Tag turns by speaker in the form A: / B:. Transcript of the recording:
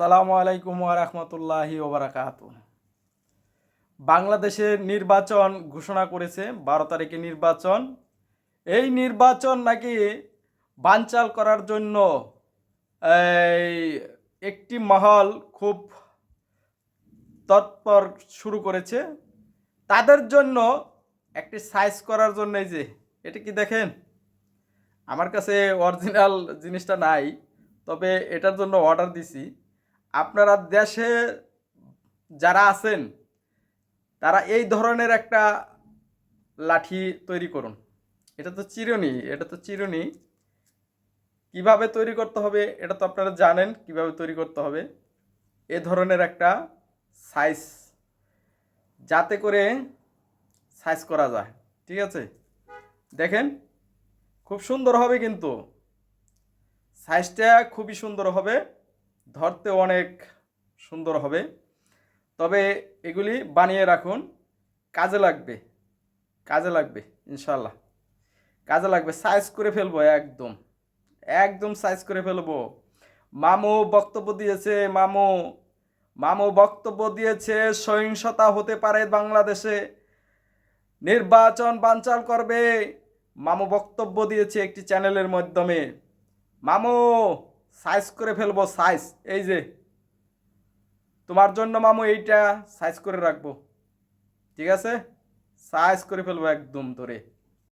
A: আসসালামু আলাইকুম রহমতুল্লাহি ওবরাকাত বাংলাদেশের নির্বাচন ঘোষণা করেছে, বারো তারিখে নির্বাচন। এই নির্বাচন নাকি বানচাল করার জন্য একটি মহল খুব তৎপর শুরু করেছে। তাদের জন্য একটি সাইজ করার জন্য এই যে, এটা কি দেখেন? আমার কাছে অরিজিনাল জিনিসটা নাই, তবে এটার জন্য অর্ডার দিছি। আপনারা দেশে যারা আছেন, তারা এই ধরনের একটা লাঠি তৈরি করুন। এটা তো চিরুনি, এটা তো চিরুনি। কীভাবে তৈরি করতে হবে এটা তো আপনারা জানেন, কীভাবে তৈরি করতে হবে। এ ধরনের একটা সাইজ যাতে করে সাইজ করা যায়, ঠিক আছে? দেখেন, খুব সুন্দর হবে কিন্তু। সাইজটা খুবই সুন্দর হবে। ধরতে অনেক সুন্দর হবে। তবে এগুলি বানিয়ে রাখুন। কাজে লাগবে। কাজে লাগবে ইনশাল্লাহ কাজে লাগবে। সাইজ করে ফেলব একদম। একদম সাইজ করে ফেলব। মামু বক্তব্য দিয়েছে, মামু। মামু বক্তব্য দিয়েছে, সহিংসতা হতে পারে বাংলাদেশে। নির্বাচন বানচাল করবে। মামু বক্তব্য দিয়েছে একটি চ্যানেলের মাধ্যমে। মামু! সাইজ করে ফেলব সাইজ এই যে। তোমার জন্য মামু এইটা সাইজ করে রাখব। ঠিক আছে? সাইজ করে ফেলব একদম ধরে।